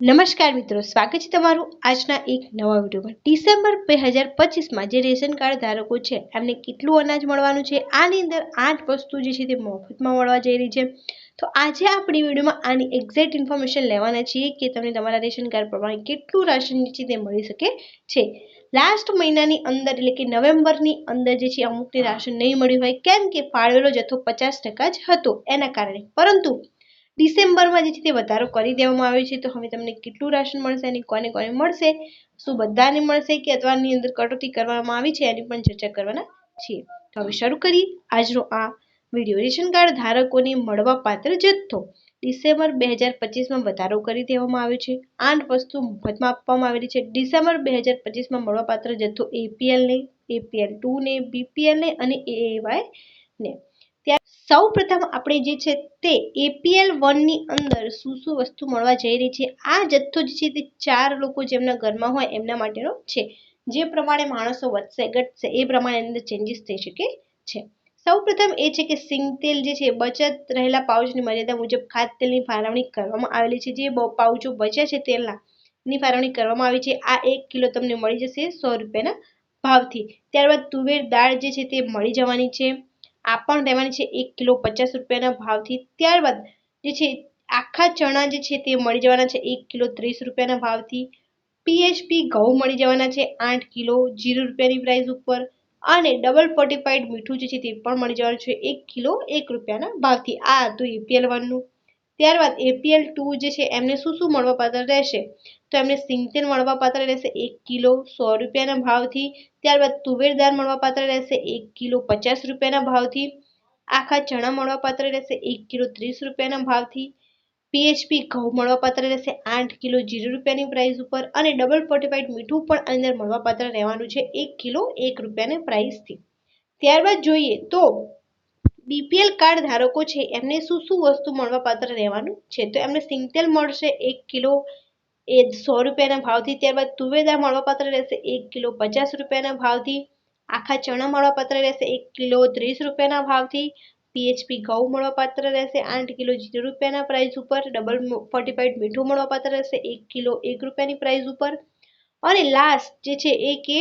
નમસ્કાર મિત્રો, સ્વાગત છે તમારું આજના એક નવા વિડીયોમાં. ડિસેમ્બર બે હજાર પચીસમાં જે રેશન કાર્ડ ધારકો છે, એમને કેટલું અનાજ મળવાનું છે, આની અંદર આઠ વસ્તુ જે છે તે મફતમાં મળવા જઈ રહી છે. તો આજે આપણી વિડીયોમાં આની એક્ઝેક્ટ ઇન્ફોર્મેશન લેવાના છીએ કે તમને તમારા રેશન કાર્ડ પ્રમાણે કેટલું રાશન છે તે મળી શકે છે. લાસ્ટ મહિનાની અંદર એટલે કે નવેમ્બરની અંદર જે છે અમુકને રાશન નહીં મળ્યું હોય, કેમ કે ફાળવેલો જથ્થો પચાસ ટકા જ હતો, એના કારણે. પરંતુ ડિસેમ્બરમાં જે છે તે વધારો કરી દેવામાં આવ્યો છે. તો હવે તમને કેટલું રાશન મળશે અને કોને કોને મળશે? શું બધાને મળશે કે અથવાની અંદર કટોતી કરવામાં આવી છે? એની પણ ચર્ચા કરવાના છીએ. તો હવે શરૂ કરીએ આજનો આ વીડિયો. રેશન કાર્ડ ધારકોને મળવા પાત્ર જથ્થો. ડિસેમ્બર બે હજાર પચીસમાં વધારો કરી દેવામાં આવ્યો છે. આઠ વસ્તુ મફતમાં આપવામાં આવેલી છે. ડિસેમ્બર બે હજાર પચીસમાં મળવાપાત્ર જથ્થો એપીએલને એપીએલ ટુને બીપીએલને અને એએવાય ને. સૌ પ્રથમ આપણે જે છે તે એપીએલ વનની અંદર શું શું વસ્તુ મળવા જઈ રહી છે? આ જથ્થો જે છે તે ચાર લોકો જેમના ઘરમાં હોય એમના માટેનો છે. જે પ્રમાણે માણસો વધશે, ઘટશે, એ પ્રમાણે અંદર ચેન્જીસ થઈ શકે છે. સૌ પ્રથમ એ છે કે સિંગ તેલ જે છે બચત રહેલા પાઉચની મર્યાદા મુજબ ખાદ્ય તેલની ફાળવણી કરવામાં આવેલી છે. જે પાઉચો બચ્યા છે તેલના ની ફાળવણી કરવામાં આવી છે. આ એક કિલો તમને મળી જશે સો રૂપિયાના ભાવથી. ત્યારબાદ તુવેર દાળ જે છે તે મળી જવાની છે. આ પણ રહેવાની છે એક કિલો પચાસ રૂપિયાના ભાવથી ત્યારબાદ જે છે આખા ચણા જે છે તે મળી જવાના છે એક કિલો ત્રીસ રૂપિયાના ભાવથી. પીએચપી ઘઉં મળી જવાના છે આઠ કિલો જીરો રૂપિયાની પ્રાઇસ ઉપર અને ડબલ ફોર્ટિફાઈડ મીઠું જે છે તે પણ મળી જવાનું છે એક કિલો એક રૂપિયાના ભાવથી. આ હતું એપીએલ વનનું ત્યારબાદ એપીએલ ટુ જે છે, એમને શું શું મળવાપાત્ર રહેશે? તો એમને સિંગતેલ મળવાપાત્ર રહેશે, એક કિલો સો રૂપિયાના ભાવથી. ત્યારબાદ તુવેર દાળ મળવાપાત્ર રહેશે, એક કિલો પચાસ રૂપિયાના ભાવથી. આખા ચણા મળવાપાત્ર રહેશે, એક કિલો ત્રીસ રૂપિયાના ભાવથી. પીએચપી ઘઉં મળવાપાત્ર રહેશે, આઠ કિલો જીરો રૂપિયાની પ્રાઇસ ઉપર અને ડબલ ફોર્ટિફાઈડ મીઠું પણ અંદર મળવાપાત્ર રહેવાનું છે, એક કિલો એક રૂપિયાની પ્રાઇસથી ત્યારબાદ જોઈએ તો બીપીએલ કાર્ડ ધારકો છે, એમને શું શું વસ્તુ મળવાપાત્ર રહેવાનું છે? તો એમને સિંગતેલ મળશે એક કિલો, એ સો રૂપિયાના ભાવથી, ત્યારબાદ તુવેદા મળવાપાત્ર રહેશે એક કિલો પચાસ રૂપિયાના ભાવથી, આખા ચણા મળવાપાત્ર રહેશે એક કિલો ત્રીસ રૂપિયાના ભાવથી પીએચપી ઘઉં મળવાપાત્ર રહેશે આઠ કિલો જીરો રૂપિયાના પ્રાઇસ ઉપર ડબલ ફોર્ટીફાઈડ મીઠું મળવાપાત્ર રહેશે એક કિલો એક રૂપિયાની પ્રાઇસ ઉપર. અને લાસ્ટ જે છે એ કે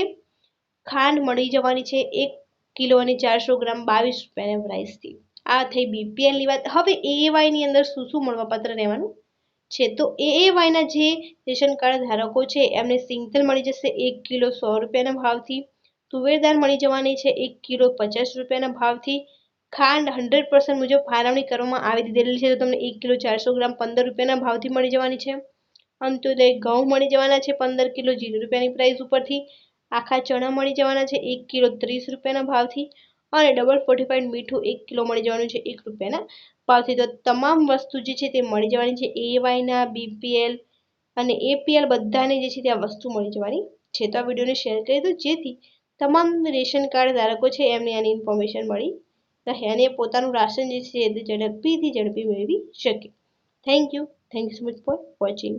ખાંડ મળી જવાની છે, એક કિલો અને ચારસો ગ્રામ બાવીસ રૂપિયાના પ્રાઇસથી આ થઈ બીપીએલની વાત. હવે એએવાયની અંદર શું શું મળવાપાત્ર રહેવાનું છે? તો એએવાયના જે રેશન કાર્ડ ધારકો છે, એમને સિંગતેલ મળી જશે એક કિલો સો રૂપિયાના ભાવથી. તુવેર દાળ મળી જવાની છે એક કિલો પચાસ રૂપિયાના ભાવથી. ખાંડ હંડ્રેડ પર્સન્ટ મુજબ ફાળવણી કરવામાં આવી દીધેલી છે, તો તમને એક કિલો ચારસો ગ્રામ પંદર રૂપિયાના ભાવથી મળી જવાની છે. અંત્યોદય ઘઉં મળી જવાના છે પંદર કિલો જીરો રૂપિયાની પ્રાઇસ ઉપરથી. આખા ચણા મળી જવાના છે એક કિલો ત્રીસ રૂપિયાના ભાવથી અને ડબલ ફોર્ટી ફોર્ટીફાઈડ મીઠું એક કિલો મળી જવાનું છે એક રૂપિયાના ભાવથી. તો તમામ વસ્તુ જે છે તે મળી જવાની છે એવાયના બીપીએલ અને એપીએલ બધાને જે છે તે આ વસ્તુ મળી જવાની છે. તો આ વિડીયોને શેર કરી દો, જેથી તમામ રેશન કાર્ડ ધારકો છે એમને આની ઇન્ફોર્મેશન મળી રહે અને પોતાનું રાશન જે છે તે ઝડપીથી ઝડપી મેળવી શકે. Thank you thank you so much for watching